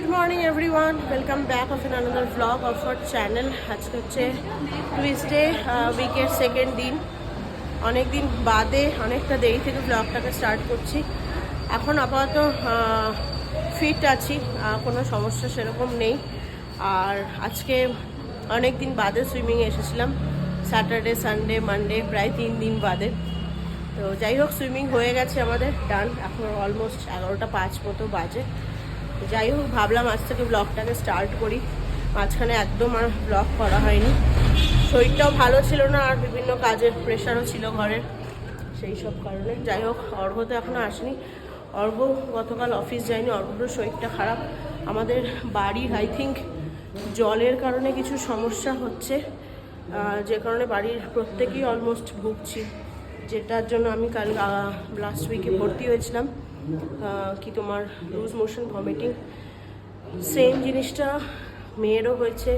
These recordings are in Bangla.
Good morning everyone welcome back of an another blog of our channel আজকে হচ্ছে টুইসডে উইকের সেকেন্ড দিন। অনেক দিন বাদে অনেকটা দেরি থেকে ব্লগটাকে স্টার্ট করছি। এখন আপাতত ফিট আছি কোনো সমস্যা সেরকম নেই। আর আজকে অনেক দিন বাদে সুইমিংয়ে এসেছিলাম। স্যাটারডে সানডে মানডে প্রায় তিন দিন বাদে। তো যাই হোক সুইমিং হয়ে গেছে আমাদের ডান এখন অলমোস্ট এগারোটা পাঁচ মতো বাজে। যাই হোক, ভাবলাম আজ থেকে ব্লগটাকে স্টার্ট করি। মাঝখানে একদম আর ব্লগ করা হয়নি। শরীরটাও ভালো ছিল না, আর বিভিন্ন কাজের প্রেশারও ছিল ঘরের। সেই সব কারণে। যাই হোক অর্ঘ তো এখনও আসেনি। অর্ঘ গতকাল অফিস যায়নি অর্ঘর শরীরটা খারাপ। আমাদের বাড়ির আই থিঙ্ক জলের কারণে কিছু সমস্যা হচ্ছে। যে কারণে বাড়ির প্রত্যেকেই অলমোস্ট ভুগছি। যেটার জন্য আমি কাল লাস্ট উইকে ভর্তি হয়েছিলাম। কি তোমার লুজ মোশন ভমিটিং সেম জিনিসটা মেয়েরও হয়েছে।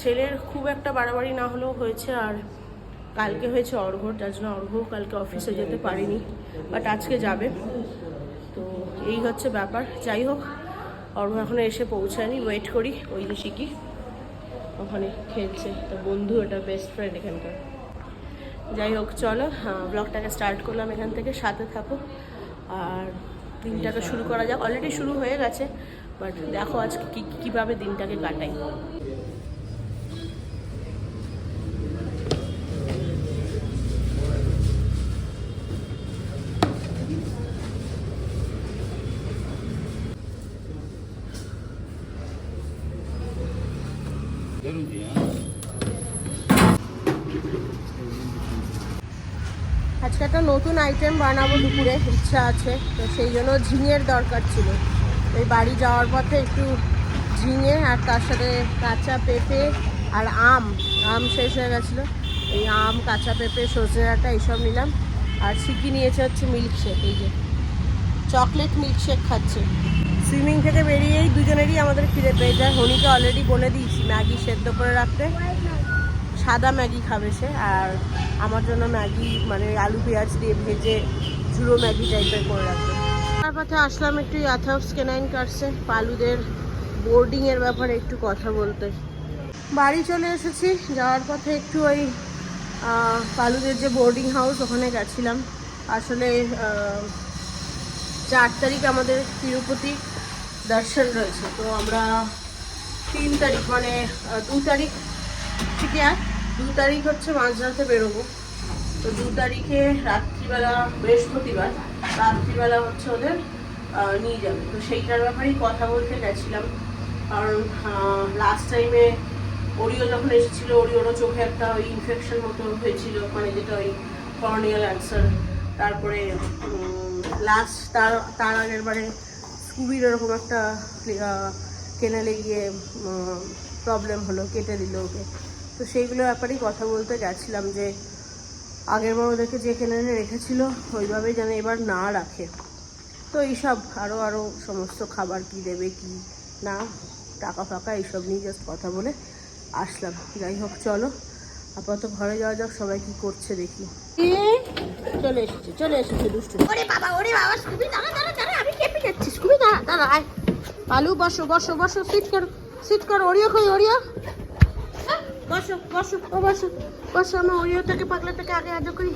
ছেলের খুব একটা বাড়াবাড়ি না হলেও হয়েছে আর কালকে হয়েছে অর্ঘর যার জন্য অর্ঘ কালকে অফিসে যেতে পারিনি বাট আজকে যাবে। তো এই হচ্ছে ব্যাপার। যাই হোক, অর্ঘ এখনও এসে পৌঁছায়নি। ওয়েট করি, ওই যে শিখি ওখানে খেলছে। তো বন্ধু এটা বেস্ট ফ্রেন্ড এখানকার। যাই হোক, চলো ব্লগটাকে স্টার্ট করলাম এখান থেকে। সাথে থাকো। আর দিনটাকে শুরু করা যাক। অলরেডি শুরু হয়ে গেছে বাট দেখো আজকে কী কীভাবে দিনটাকে কাটাই। আইটেম বানাবো দুপুরে, ইচ্ছা আছে। তো সেই জন্য ঝিঙের দরকার ছিল। এই বাড়ি যাওয়ার পথে একটু ঝিঙে আর তার সাথে কাঁচা পেঁপে আর আম আম শেষ হয়ে গেছিল। এই আম, কাঁচা পেঁপে সজনে ডাঁটা এইসব নিলাম। আর সিকি নিয়েছে হচ্ছে মিল্কশেক এই যে চকলেট মিল্কশেক খাচ্ছে। সুইমিং থেকে বেরিয়েই দুজনেরই আমাদের ফিরে পেয়ে যায়। হনিকে অলরেডি বলে দিয়েছি, ম্যাগি সেদ্ধ করে রাখতে। সাদা ম্যাগি খাবে সে, আর আমার জন্য ম্যাগি মানে আলু, পেঁয়াজ দিয়ে ভেজে ঝুড়ো ম্যাগি টাইপের করে রাখবে। তার পথে আসলাম একটু অ্যাথক্স কেনাইন কাটছে পালুদের বোর্ডিংয়ের ব্যাপারে একটু কথা বলতে। বাড়ি চলে এসেছি, যাওয়ার পথে একটু ওই পালুদের যে বোর্ডিং হাউস ওখানে গেছিলাম। আসলে চার তারিখ আমাদের তিরুপতি দর্শন রয়েছে, তো আমরা তিন তারিখ মানে দু তারিখ থেকে আর দু তারিখ হচ্ছে মাঝরাতে বেরোবো। তো দু তারিখে রাত্রিবেলা, বৃহস্পতিবার, রাত্রিবেলা হচ্ছে ওদের নিয়ে যাবে। তো সেইটার ব্যাপারেই কথা বলতে গেছিলাম। কারণ লাস্ট টাইমে ওরিও যখন এসেছিল ওরিওরও চোখে একটা ওই ইনফেকশন মতো হয়েছিল মানে যেটা ওই কর্নিয়াল অ্যান্সার তারপরে লাস্ট তার তার আগের বারে স্কুবির এরকম একটা কেনালে গিয়ে প্রবলেম হলো, কেটে দিল ওকে। তো সেইগুলোর ব্যাপারেই কথা বলতে গেছিলাম যে আগের বার ওদেরকে যে কেনালে রেখেছিল ওইভাবেই যেন এবার না রাখে। তো এইসব আরও আরও সমস্ত খাবার কি দেবে কি না টাকা ফাঁকা এইসব নিয়ে জাস্ট কথা বলে আসলাম। যাই হোক চলো। আপাতত ঘরে যাওয়া যাক সবাই কি করছে দেখি। চলে এসেছে চলে এসেছে দুষ্টু। ওরে বাবা ওরে বাবা স্কুবি দাঁড়া দাঁড়া দাঁড়া আমি কেঁপে যাচ্ছি স্কুবি দাঁড়া দাঁড়া আয়। পালু বসো বসো বসো সিট করো সিট করো ওরিও কই ওরিও বসো বসো, ও বসো বসো আমার ওরিওটাকে পাগলাটাকে আগে আগে করি।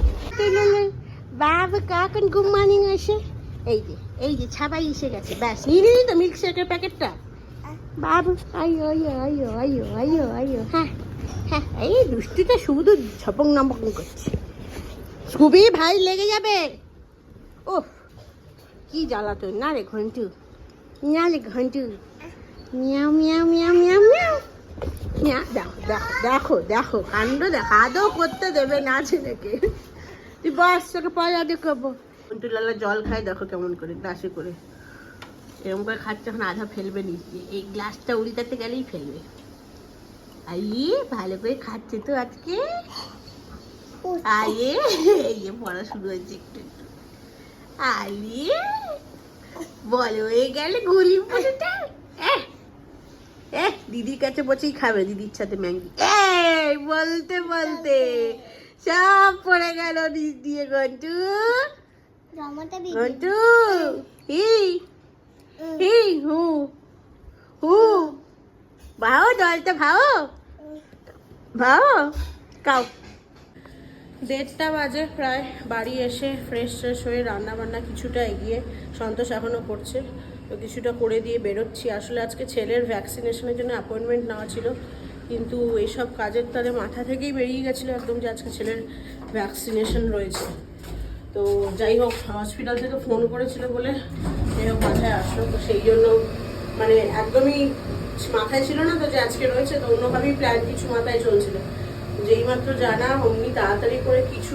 বাবা কাকন গুড মর্নিং এসে এই যে এই যে ছাবাই এসে গেছে, ব্যাস, নিয়ে নিলি তো মিল্ক শেকের প্যাকেটটা? বাবু, আইয়ো আইয়ো আইয়ো আইয়ো আইয়ো আইয়ো হ্যাঁ হ্যাঁ এই দুষ্টিটা শুধু ঝপং নাম্পং করছে। স্কুবি ভাই লেগে যাবে। ও কি জ্বালাতন, না রে ঘন্টু? না রে Ghantu? Miao Miao Miao Miao মিয়াও। মিয়া দেখো দেখো দেখো কাণ্ড দেখো, আদৌ করতে দেবে না ছেলেকে। তুই বস, তোকে পরে আদৌ করব। লালা জল খায়, দেখো কেমন করে, গ্লাসে করে। এরকম করে খাচ্ছে, এখন আধা ফেলবে নি। এই গ্লাসটা উড়িটাতে গেলেই ফেলবে। আইয়ে, ভালো করে খাচ্ছে তো আজকে। আইয়ে, এই পড়া শুরু হয়েছে একটু একটু। আইয়ে বলো হয়ে গেলে এহ এহ দিদির কাছে বসেই খাবে দিদির সাথে ম্যাঙ্গি এই বলতে বলতে। সব পড়ে গেল নিচ দিয়ে গন্টু গন্টু এই এই হু হু ভাও জলটা ভাও। ভাও কাউ দেড়টা বাজে প্রায় বাড়ি এসে ফ্রেশ ট্রেশ হয়ে রান্না বান্না কিছুটা এগিয়ে সন্তোষ এখনও করছে। তো কিছুটা করে দিয়ে বেরোচ্ছি। আসলে আজকে ছেলের ভ্যাকসিনেশনের জন্য অ্যাপয়েন্টমেন্ট নেওয়া ছিল, কিন্তু এইসব কাজের তারে মাথা থেকেই বেরিয়ে গেছিল একদম যে আজকে ছেলের ভ্যাকসিনেশন রয়েছে। তো যাই হোক হসপিটাল থেকে ফোন করেছিল বলে যাই হোক, মাথায় আসলো। তো সেই জন্য মানে একদমই মাথায় ছিল না তো যে আজকে রয়েছে, তো অন্যভাবেই প্ল্যান কিছু মাথায় চলছিল। যেই মাত্র জানা, অমনি তাড়াতাড়ি করে কিছু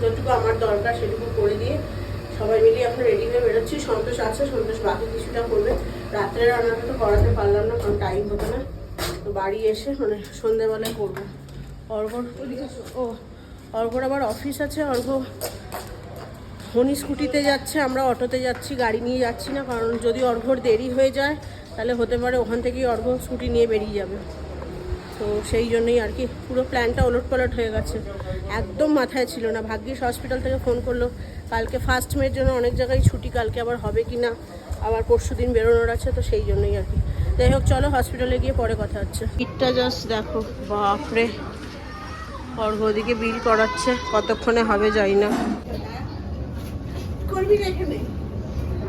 যতটুকু আমার দরকার সেটুকু করে দিয়ে সবাই মিলে এখন রেডি হয়ে বেরোচ্ছি। সন্তোষ আছে, সন্তোষ বাকি কিছুটা করবে। রাত্রে রান্নাটা তো করাতে পারলাম না, কারণ টাইম হতো না। তো বাড়ি এসে মানে সন্ধ্যেবেলায় করব। অর্ঘর ও অর্ঘর আবার অফিস আছে। অর্ঘ হনি স্কুটিতে যাচ্ছে, আমরা অটোতে যাচ্ছি, গাড়ি নিয়ে যাচ্ছি না, কারণ যদি অর্ঘর দেরি হয়ে যায়, তাহলে হতে পারে ওখান থেকেই অর্ঘ স্কুটি নিয়ে বেরিয়ে যাবে। তো সেই জন্যই আর কি পুরো প্ল্যানটা ওলট পালট হয়ে গেছে। একদম মাথায় ছিল না। ভাগ্যিস হসপিটাল থেকে ফোন করল। কালকে ফার্স্ট মের জন্য অনেক জায়গায় ছুটি কালকে আবার হবে কি না আবার পরশু দিন বেরোনোর আছে তো সেই জন্যই আর কি। যাই হোক চলো হসপিটালে গিয়ে পরে কথা হচ্ছে। পিঠটা জাস্ট দেখো বাপরে! অর্ঘ ওদিকে বিল করাচ্ছে কতক্ষণে হবে যাই না। করবি না এখানে?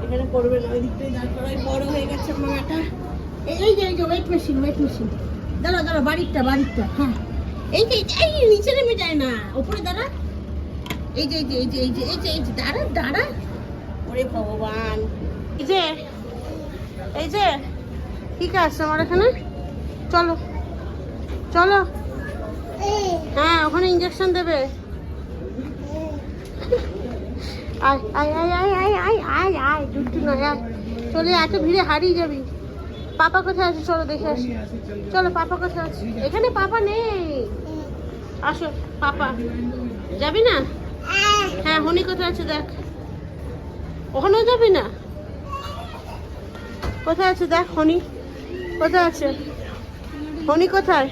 এখানে করবে না। ওই দিকটাই দাঁড় করাই বড় হয়ে গেছে এই এই যে ওয়েট মেশিন ওয়েট মেশিন দাঁড়া দাঁড়া বাড়িরটা বাড়িরটা হ্যাঁ এই যে এই নিচে নেমে যায় না ওপরে দাঁড়া এই যে এই যে এই যে এই যে এই যে এই যে দাঁড়া দাঁড়া ওরে ভগবান এই যে এই যে ঠিক আছে আমার এখানে চলো চলো হ্যাঁ ওখানে ইঞ্জেকশন দেবে আয় আয় আয় আয় আয় আয় আয় আয় দুটু নয় আয় চলে এত ভিড়ে হারিয়ে যাবি পাপা কোথায় আছে? চলো দেখে আসি। চলো, পাপা কোথায় আছে? এখানে পাপা নেই। আসো, পাপা। যাবি না? হ্যাঁ হনি কোথায় আছে দেখ। ওখানেও যাবি না? কোথায় আছে দেখ, হনি? কোথায় আছে? হনি কোথায়?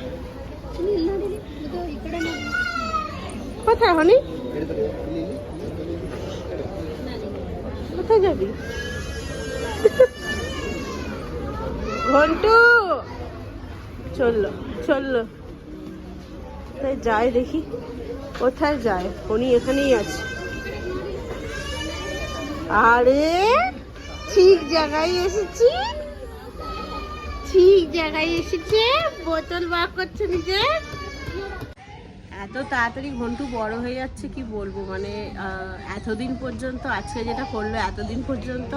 কোথায়, হনি? কোথায় যাবি? ঘন্টু, চলল চলল। তাই যাই দেখি? কোথায় যায়? উনি এখানেই আছে। আরে, ঠিক জায়গায় এসেছি। ঠিক জায়গায় এসেছে, বোতল বার করছে নিজে। এত তাড়াতাড়ি ঘন্টু বড় হয়ে যাচ্ছে, কি বলব? মানে এতদিন পর্যন্ত, আজকে যেটা করল, এতদিন পর্যন্ত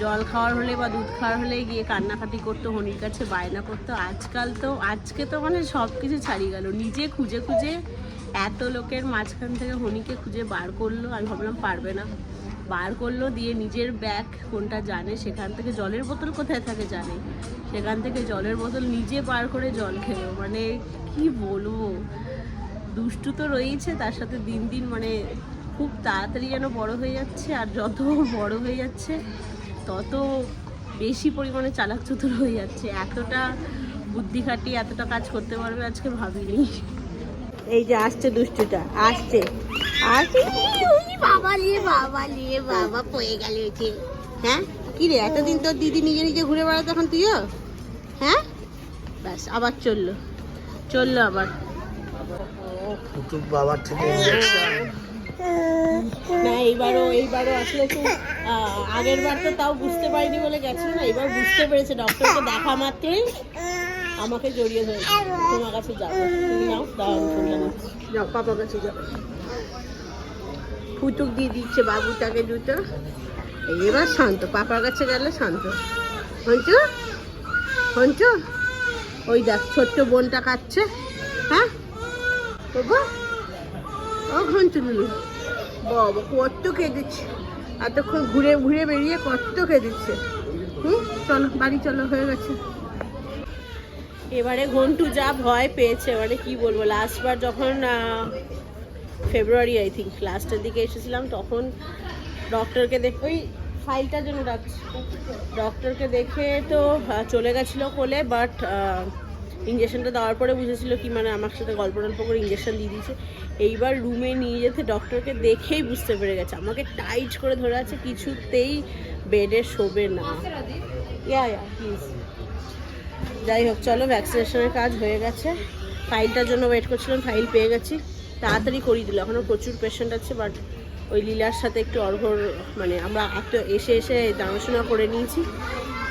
জল খাওয়ার হলে বা দুধ খাওয়ার হলে গিয়ে কান্নাকাটি করতো হনির কাছে বায়না করতো। আজকাল তো, আজকে তো মানে সব কিছু ছাড়িয়ে গেল। নিজে খুঁজে খুঁজে এত লোকের মাঝখান থেকে হনিকে খুঁজে বার করল, আমি ভাবলাম পারবে না। বার করল দিয়ে নিজের ব্যাগ কোনটা জানে, সেখান থেকে জলের বোতল কোথায় থাকে জানে। সেখান থেকে জলের বোতল নিজে বার করে জল খেলো। মানে কি বলব? দুষ্টু তো রয়েছে তার সাথে দিন দিন মানে খুব তাড়াতাড়ি যেন বড় হয়ে যাচ্ছে আর যত বড় হয়ে যাচ্ছে তত বেশি পরিমাণে চালাক চতুর হয়ে যাচ্ছে এতটা বুদ্ধি খাটিয়ে এতটা কাজ করতে পারবে আজকে ভাবিনি এই যে আসছে দুষ্টুটা আসছে আসছে বাবা নিয়ে বাবা নিয়ে বাবা পড়ে গেল হ্যাঁ কি রে এতদিন তোর দিদি নিজে নিজে ঘুরে বেড়াতো এখন তুইও হ্যাঁ ব্যাস আবার চলল চলল আবার বাবার থেকে এইবারও এইবারও আসলে একটু আগের বার তো তাও বুঝতে পারিনি বলে গেছিল না এবার বুঝতে পেরেছে, ডক্টরকে দেখা মাত্রই আমাকে জড়িয়ে ধরেছে। তোমার কাছে যাব তুমি নাও আমি যাও, পাপার কাছে যাও। ফুটুক দিয়ে দিচ্ছে বাবুটাকে দুটো। এবার শান্ত, পাপার কাছে গেলে শান্ত। হঞ্চু হঞ্চু ওই দেখ, ছোট্ট বোনটা কাচ্ছে হ্যাঁ? ও ঘন্টুলু বাবা, কত কেঁদেছে। এতক্ষণ ঘুরে ঘুরে বেরিয়ে কত কেঁদেছে। হুম, চলো, বাড়ি চলো, হয়ে গেছে। এবারে ঘন্টু যা ভয় পেয়েছে মানে কি বলব? লাস্টবার যখন ফেব্রুয়ারি আই থিঙ্ক লাস্টের দিকে এসেছিলাম, তখন ডক্টরকে দেখ ওই ফাইলটার জন্য ডাকছি। ডক্টরকে দেখে তো চলে গেছিল কোলে বাট ইঞ্জেকশনটা দেওয়ার পরে বুঝেছিল কি মানে আমার সাথে গল্প টল্প করে ইঞ্জেকশন দিয়ে দিয়েছে। এইবার রুমে নিয়ে যেতে ডক্টরকে দেখেই বুঝতে পেরে গেছে। আমাকে টাইট করে ধরে আছে, কিছুতেই বেডে শোবে না। যাই হোক, চলো ভ্যাকসিনেশনের কাজ হয়ে গেছে। ফাইলটার জন্য ওয়েট করছিলাম ফাইল পেয়ে গেছি। তাড়াতাড়ি করিয়ে দিল। এখনও প্রচুর পেশেন্ট আছে বাট ওই লীলার সাথে একটু অর্ঘর মানে আমরা একটু এসে এসে জানাশোনা করে নিয়েছি।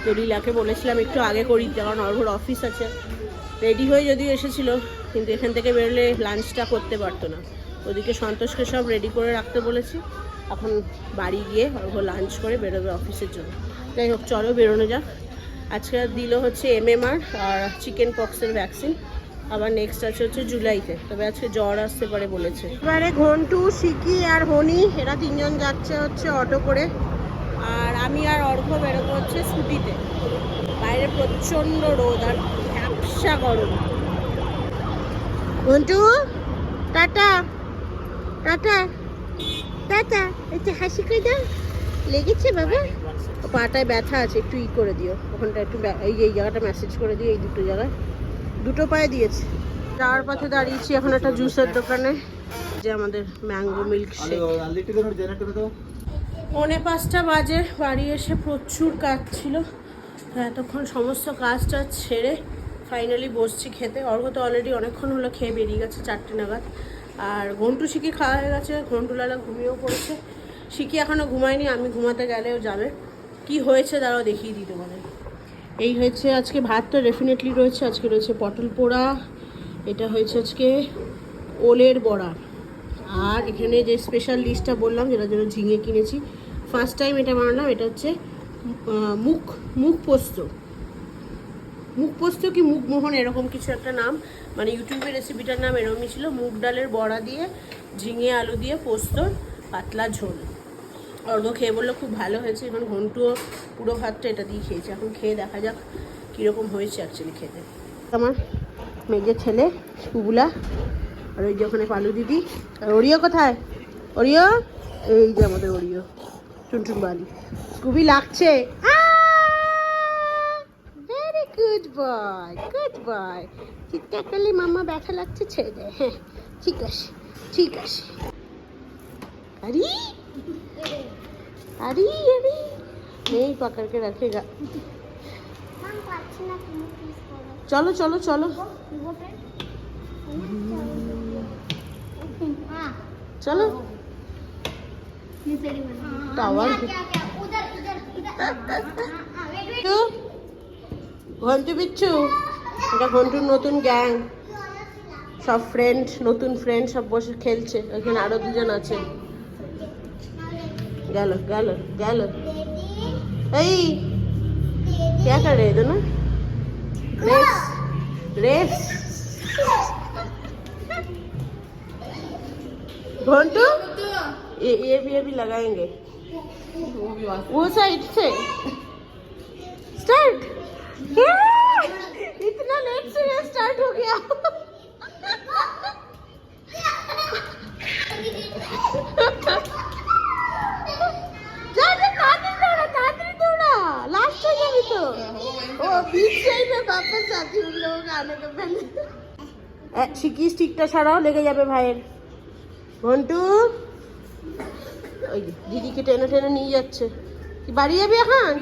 তো লীলাকে বলেছিলাম একটু আগে করি কারণ অর্ঘর অফিস আছে। রেডি হয়ে যদিও এসেছিল, কিন্তু এখান থেকে বেরোলে লাঞ্চটা করতে পারতো না। ওদিকে সন্তোষকে সব রেডি করে রাখতে বলেছি। এখন বাড়ি গিয়ে অর্ঘ লাঞ্চ করে বেরোবে অফিসের জন্য। যাই হোক, চলো বেরোনো যাক। আজকে দিল হচ্ছে এমএমআর আর চিকেন পক্সের ভ্যাকসিন আবার নেক্সট আছে হচ্ছে জুলাইতে। তবে আজকে জ্বর আসতে পারে বলেছে। এবারে ঘন্টু সিকি আর হনি, এরা তিনজন যাচ্ছে হচ্ছে অটো করে। আর আমি আর অর্ঘ বেরোবো হচ্ছে স্কুটিতে বাইরে প্রচণ্ড রোদ আর ব্যবসা গরম। ঘন্টু টাটা। টাটা। টাটা। একটু হাসি করে দাও। লেগেছে বাবা? ও পাটায় ব্যথা আছে একটু ই করে দিও। ওখানটা একটু ব্যা- এই এই জায়গাটা মেসেজ করে দিও এই দুটো জায়গায়। দুটো পায়ে দিয়েছে। যাওয়ার পথে দাঁড়িয়েছি এখন একটা জুসের দোকানে। যে আমাদের ম্যাঙ্গো মিল্ক শেক পৌনে পাঁচটা বাজে, বাড়ি এসে প্রচুর কাজ ছিল। এতক্ষণ সমস্ত কাজটা ছেড়ে ফাইনালি বসছি খেতে। অর্ঘ তো অলরেডি অনেকক্ষণ হলো খেয়ে বেরিয়ে গেছে চারটে নাগাদ। আর ঘন্টু শিখি খাওয়া হয়ে গেছে ঘন্টুলালা ঘুমিয়েও পড়েছে। শিখি এখনও ঘুমায়নি, আমি ঘুমাতে গেলেও যাবে। কি হয়েছে তারাও দেখিয়ে দিতে পারে এই হয়েছে আজকে ভাত তো ডেফিনেটলি রয়েছে, আজকে রয়েছে পটল পোড়া, এটা হয়েছে আজকে ওলের বড়া। আর এখানে যে স্পেশাল ডিশটা বললাম, যেটার জন্য ঝিঙে কিনেছি ফার্স্ট টাইম এটা বানালাম, এটা হচ্ছে মুখ মুখ পোস্ত। মুখ পোস্ত কি মুখ মোহন এরকম কিছু একটা নাম মানে ইউটিউবে রেসিপিটার নাম এরকমই ছিল, মুগ ডালের বড়া দিয়ে, ঝিঙে আলু দিয়ে পোস্ত, পাতলা ঝোল। অর্ঘ খেয়ে বলল খুব ভালো হয়েছে এখন ঘন্টুও পুরো ভাতটা এটা দিয়ে খেয়েছে। এখন খেয়ে দেখা যাক কীরকম হয়েছে অ্যাকচুয়ালি খেতে। আমার মেজে ছেলে কুবুলা আর ওই যে ওখানে পালু দিদি। আর ওরিও কোথায়? ওরিও? এই যে আমাদের ওরিও টুনটুন বালি। খুবই লাগছে। Very good boy good boy চিৎকার করলে মাম্মা ব্যথা লাগছে ছেড়ে দেয় হ্যাঁ ঠিক আছে ঠিক আছে। আরে! আরে আরে! নেই পাকারকে রাখে গা। চলো চলো চলো। চলো টাওয়ার বিচ্ছু ঘন্টু বিচ্ছু এটা ঘন্টুর নতুন গ্যাং সব ফ্রেন্ড নতুন ফ্রেন্ড সব বসে খেলছে ওখানে আরো দুজন আছে গেল গেল গেল এই क्या कर रहे हैं दोनों रेस रेस घंटू ये ये भी अभी लगाएंगे वो साइड से स्टार्ट इतना लेट से ये स्टार्ट हो गया যা যা তাড়াতাড়ি দৌড়া তাড়াতাড়ি দৌড়া লাস্ট হয়ে যাবি তো ও बीच से ही मैं वापस आती हूँ लोग आने के पहले শিকি স্টিকটা ছাড়াও লেগে যাবে ভাইয়ের ঘন্টু ওই দিদিকে টেনে টেনে নিয়ে যাচ্ছে। কি বাড়ি যাবি এখন?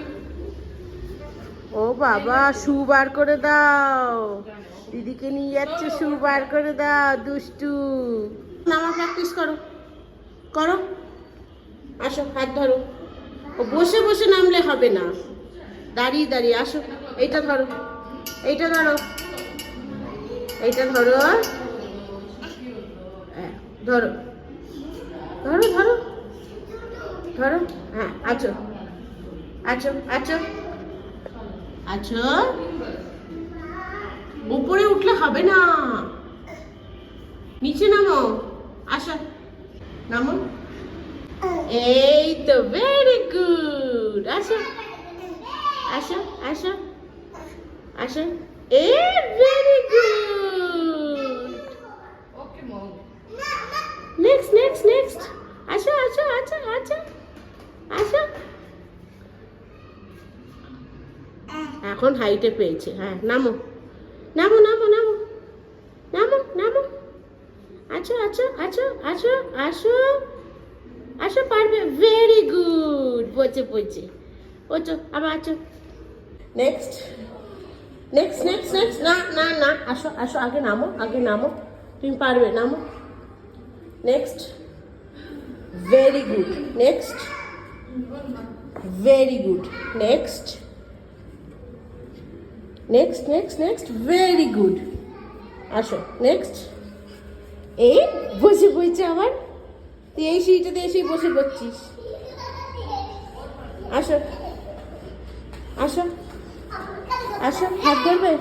ও বাবা শু বার করে দাও। দিদিকে নিয়ে যাচ্ছে শু বার করে দাও দুষ্টু। নামা প্র্যাকটিস করো। করো। আসো হাত ধরো। ও বসে বসে নামলে হবে না। দাঁড়িয়ে দাঁড়িয়ে আসো। এইটা ধরো। এইটা ধরো। এইটা ধরো। হ্যাঁ, ধরো। ধরো ধরো। ধরো হ্যাঁ আছো। আছো উপরে উঠলে হবে না। নিচে নামো। আসো। নামো। এই তো ভেরি গুড আসো। আসো আসো। আসো। এ ভেরি গুড এখন হাইটে পেয়েছে। হ্যাঁ নামো। নামো নামো নামো। নামো নামো। আছো আছো আছো আছো আসো আসো পারবে। ভেরি গুড বলছে বলছে ওচো আবার আছো। নেক্সট নেক্সট নেক্সট নেক্সট না না না। আসো আসো, আগে নামো আগে নামো। তুমি পারবে, নামো। Next very good next very good next next next next very good আসো নেক্সট এই বসে পড়ছে আবার। তুই এই সিঁড়িটাতে এসেই বসে পড়ছিস। আসো। আসো। আসো, হাত ধরবে?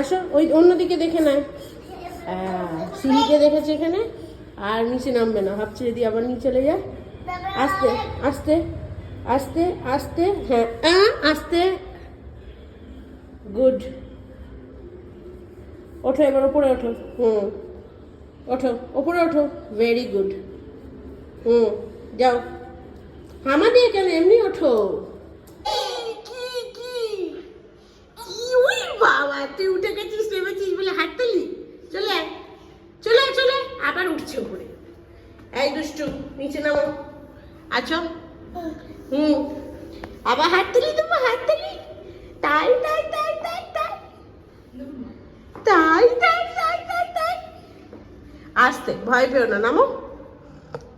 আসো, ওই অন্যদিকে দেখে নেয় সিঁড়িতে দেখেছে এখানে, আর নিচে নামবে না। ভাবছে যদি আবার নিচে চলে যায়। আস্তে আস্তে আস্তে আস্তে হ্যাঁ আস্তে। গুড। ওঠো এবার ওপরে ওঠো। হুম। ওঠো ওপরে ওঠো। ভেরি গুড হুম যাও। হামা দিয়ে কেন এমনি ওঠো? কি কি কি ওই বাবা তুই উঠে গেছিস নেমেছিস বলে হাঁটতেলি চলে আয়। চলে আয়, চলে আয়। আবার উঠছে উপরে। এই দুষ্টু নিচে নামো। আছো? হুম। আবার হাঁটতেলি ভয় পেও না, নামো।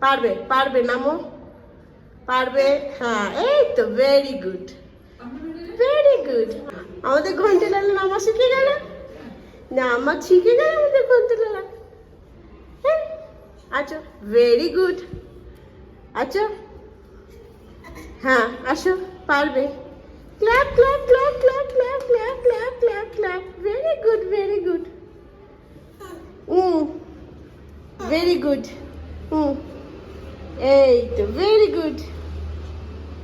পারবে পারবে, নামো। পারবে হ্যাঁ এই তো ভেরি গুড ভেরি গুড আমাদের ঘন্টে লালা নামা শিখে গেল নামা শিখে গেল আমাদের ঘন্টে লালা। হ্যাঁ আচ্ছা ভেরি গুড আচ্ছা হ্যাঁ আসো, পারবে। Clap clap clap clap clap clap clap clap very good very good hmm very good hmm এই তো ভেরি গুড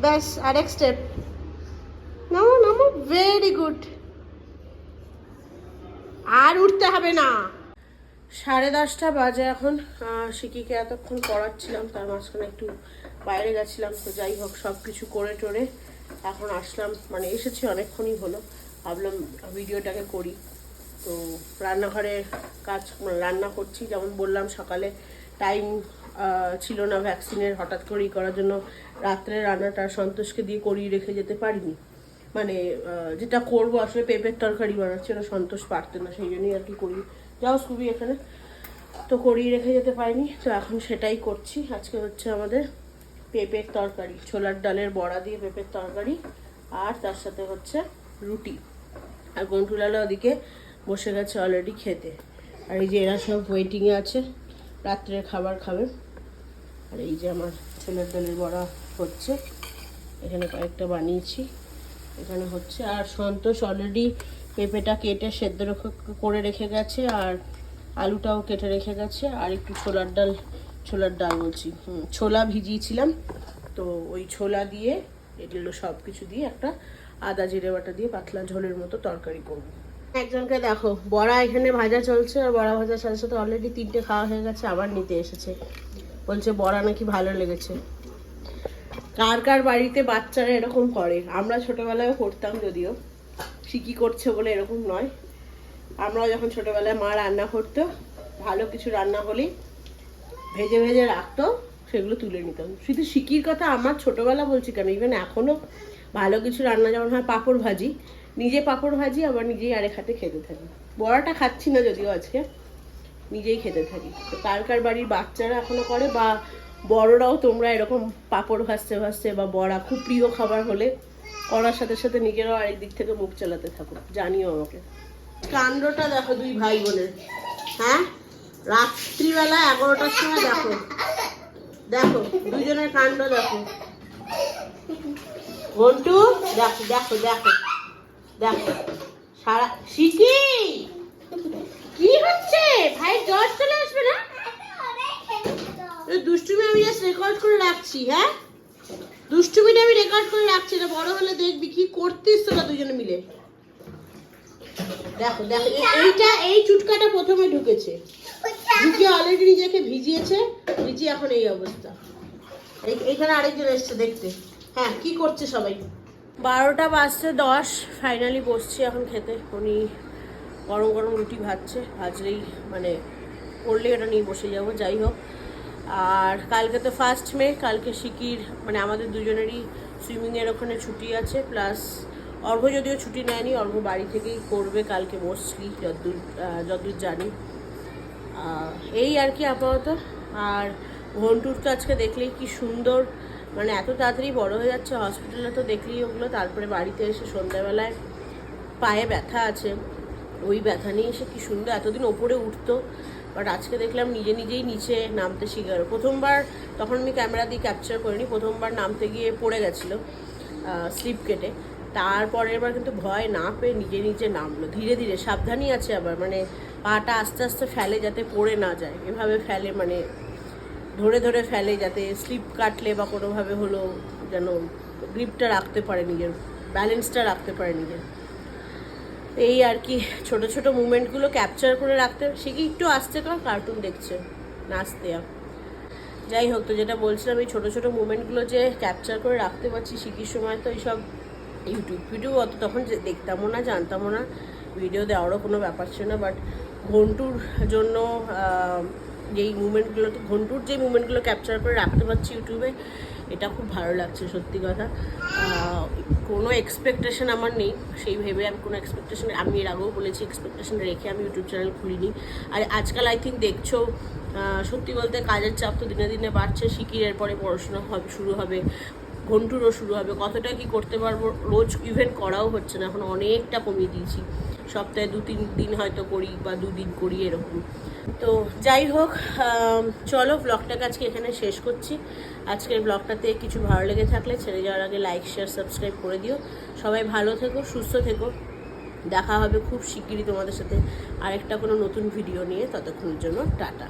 ব্যাস আরেক স্টেপ নামো নামো ভেরি গুড আর উঠতে হবে না। সাড়ে দশটা বাজে এখন। শিকিকে এতক্ষণ পড়াচ্ছিলাম তার মাঝখানে একটু বাইরে গেছিলাম তো যাই হোক সব কিছু করে টোরে এখন আসলাম। মানে এসেছি অনেকক্ষণই হলো। ভাবলাম ভিডিওটাকে করি। তো রান্নাঘরে কাজ মানে রান্না করছি। যেমন বললাম, সকালে টাইম ছিল না ভ্যাকসিনের হঠাৎ করেই করার জন্য রাত্রে রান্নাটা সন্তোষকে দিয়ে করিয়ে রেখে যেতে পারিনি। মানে যেটা করব, আসলে পেঁপের তরকারি বানাচ্ছি ওরা সন্তোষ পারতে না, সেই জন্যই আর কি করি। যাও স্কুবি এখানে। তো করিয়ে রেখে যেতে পারিনি। তো এখন সেটাই করছি। আজকে হচ্ছে আমাদের পেঁপের তরকারি, ছোলার ডালের বড়া দিয়ে পেঁপের তরকারি আর তার সাথে হচ্ছে রুটি। আর গন্টুলালা ওদিকে বসে গেছে অলরেডি খেতে। আর এই যে এরা সব ওয়েটিংয়ে আছে, রাত্রের খাবার খাবে। আর এই যে আমার ছেলের ডালের বড়া হচ্ছে, এখানে কয়েকটা বানিয়েছি। এখানে হচ্ছে, আর সন্তোষ অলরেডি পেঁপেটা কেটে সেদ্ধ করে রেখে গেছে, আর আলুটাও কেটে রেখে গেছে। আর একটু ছোলার ডাল ছোলার ডাল বলছি ছোলা ভিজিয়েছিলাম। তো ওই ছোলা দিয়ে, এগুলো সব কিছু দিয়ে একটা আদা জিরে বাটা দিয়ে পাতলা ঝোলের মতো তরকারি করব। একজনকে দেখো, বড়া এখানে ভাজা চলছে আর বড়া ভাজার সাথে সাথে অলরেডি তিনটে খাওয়া হয়ে গেছে, আবার নিতে এসেছে। বলছে বড়া নাকি ভালো লেগেছে। কার কার বাড়িতে বাচ্চারা এরকম করে? আমরা ছোটবেলায় করতাম যদিও শিকি করছে বলে এরকম নয়। আমরা যখন ছোটবেলায় মা রান্না করতো, ভালো কিছু রান্না হলেই ভেজে ভেজে রাখতো, সেগুলো তুলে নিতাম। শুধু শিকির কথা, আমার ছোটবেলা বলছি কেন? ইভেন এখনও ভালো কিছু রান্না যেমন হয় পাঁপড় ভাজি নিজে পাঁপড় ভাজি, আবার নিজেই আরেক হাতে খেতে থাকি। বড়াটা খাচ্ছি না যদিও আজকে, নিজেই খেতে থাকি। তো কার কার বাড়ির বাচ্চারা এখনও করে বা বড়রাও তোমরা এরকম পাঁপড় ভাজতে ভাজতে বা বড়া খুব প্রিয় খাবার হলে করার সাথে সাথে নিজেরাও আরেক দিক থেকে মুখ চালাতে থাকো, জানিও আমাকে। কাণ্ডটা দেখো দুই ভাই বোনের। হ্যাঁ? রাত্রিবেলা এগারোটার সময় দেখো। দেখো, দুজনের কাণ্ড দেখো। ঘন্টু দেখো দেখো দেখো। দেখো, সারা শিখি কি? হচ্ছে? ভাই জ্বর চলে আসবে না? দুষ্টুমি আমি জাস্ট রেকর্ড করে রাখছি হ্যাঁ? দুষ্টুমিটা আমি রেকর্ড করে রাখছি না বড় হলে দেখবি কি করতিস তোরা দুজনে মিলে। দেখো দেখো, এইটা, এই চুটকাটা প্রথমে ঢুকেছে। ঢুকে অলরেডি নিজেকে ভিজিয়েছে, ভিজিয়ে এখন এই অবস্থা। এই- এইখানে আরেকজন এসছে দেখতে। হ্যাঁ কি করছে সবাই? বারোটা বাজতে দশ ফাইনালি বসছি এখন খেতে। উনি গরম গরম রুটি ভাজছে ভাজলেই মানে করলেই এটা নিয়ে বসে যাব যাই হোক। আর কালকে তো ফার্স্ট মে কালকে শিকির মানে আমাদের দুজনেরই সুইমিংয়ের ওখানে ছুটি আছে প্লাস অর্ঘ যদিও ছুটি নেয়নি অর্ঘ বাড়ি থেকেই করবে কালকে মোস্টলি যতদূর আহ, যতদূর জানি। এই আর কি আপাতত। আর ঘন্টুর তো আজকে দেখলেই কি সুন্দর মানে এত তাড়াতাড়ি বড় হয়ে যাচ্ছে হসপিটালে তো দেখলেই ওগুলো, তারপরে বাড়িতে এসে সন্ধ্যাবেলায় পায়ে ব্যথা আছে, ওই ব্যথা নিয়ে এসে কি সুন্দর, এতদিন ওপরে উঠতো বাট আজকে দেখলাম নিজে নিজেই নিচে নামতে শিখে গেল। প্রথমবার তখন আমি ক্যামেরা দিয়ে ক্যাপচার করিনি, প্রথমবার নামতে গিয়ে পড়ে গেছিল স্লিপ কেটে তারপরে এবার কিন্তু ভয় না পেয়ে নিজে নিজে নামলো। ধীরে ধীরে, সাবধানই আছে আবার মানে পাটা আস্তে আস্তে ফেলে যাতে পড়ে না যায়। এভাবে ফেলে মানে ধরে ধরে ফেলে যাতে স্লিপ কাটলে বা কোনোভাবে হলো যেন গ্রিপটা রাখতে পারে নিজের, ব্যালেন্সটা রাখতে পারে নিজের। এই আর কি, ছোট ছোট মুভমেন্টগুলো ক্যাপচার করে রাখতে শিখি একটু আসতে কর কার্টুন দেখছে, নাচতে যাই হোক, তো যেটা বলছিলাম, এই ছোটো ছোটো মুভমেন্টগুলো যে ক্যাপচার করে রাখতে পারছি শিখির সময় তো এইসব ইউটিউব ভিডিও অত তখন দেখতামও না, জানতামও না। ভিডিও দেওয়ারও কোনো ব্যাপার ছিল না বাট ঘন্টুর জন্য যেই মুভমেন্টগুলো ঘন্টুর যে মুভমেন্টগুলো ক্যাপচার করে রাখতে পারছি ইউটিউবে এটা খুব ভালো লাগছে, সত্যি কথা। কোনো এক্সপেকটেশন আমার নেই, সেই ভেবে আমি কোনো এক্সপেকটেশন আমি এর আগেও বলেছি এক্সপেকটেশন রেখে আমি ইউটিউব চ্যানেল খুলিনি। আর আজকাল আই থিঙ্ক দেখছ সত্যি বলতে কাজের চাপ তো দিনে দিনে বাড়ছে শিখির এরপরে পড়াশোনা হবে, শুরু হবে, ঘন্টুরও শুরু হবে, কতটা কি করতে পারব, রোজ ইভেন্ট করাও হচ্ছে না, এখন অনেকটা কমিয়ে দিয়েছি। সপ্তাহে দু তিন দিন হয়তো করি বা দুদিন করি এরকম। তো যাই হোক চলো ব্লগটাকে আজকে এখানে শেষ করছি। আজকের ব্লগটাতে কিছু ভালো লেগে থাকলে ছেড়ে যাওয়ার আগে লাইক শেয়ার সাবস্ক্রাইব করে দিও। সবাই ভালো থেকো, সুস্থ থেকো। দেখা হবে খুব শিগগিরই তোমাদের সাথে আরেকটা কোনো নতুন ভিডিও নিয়ে। ততক্ষণের জন্য টাটা।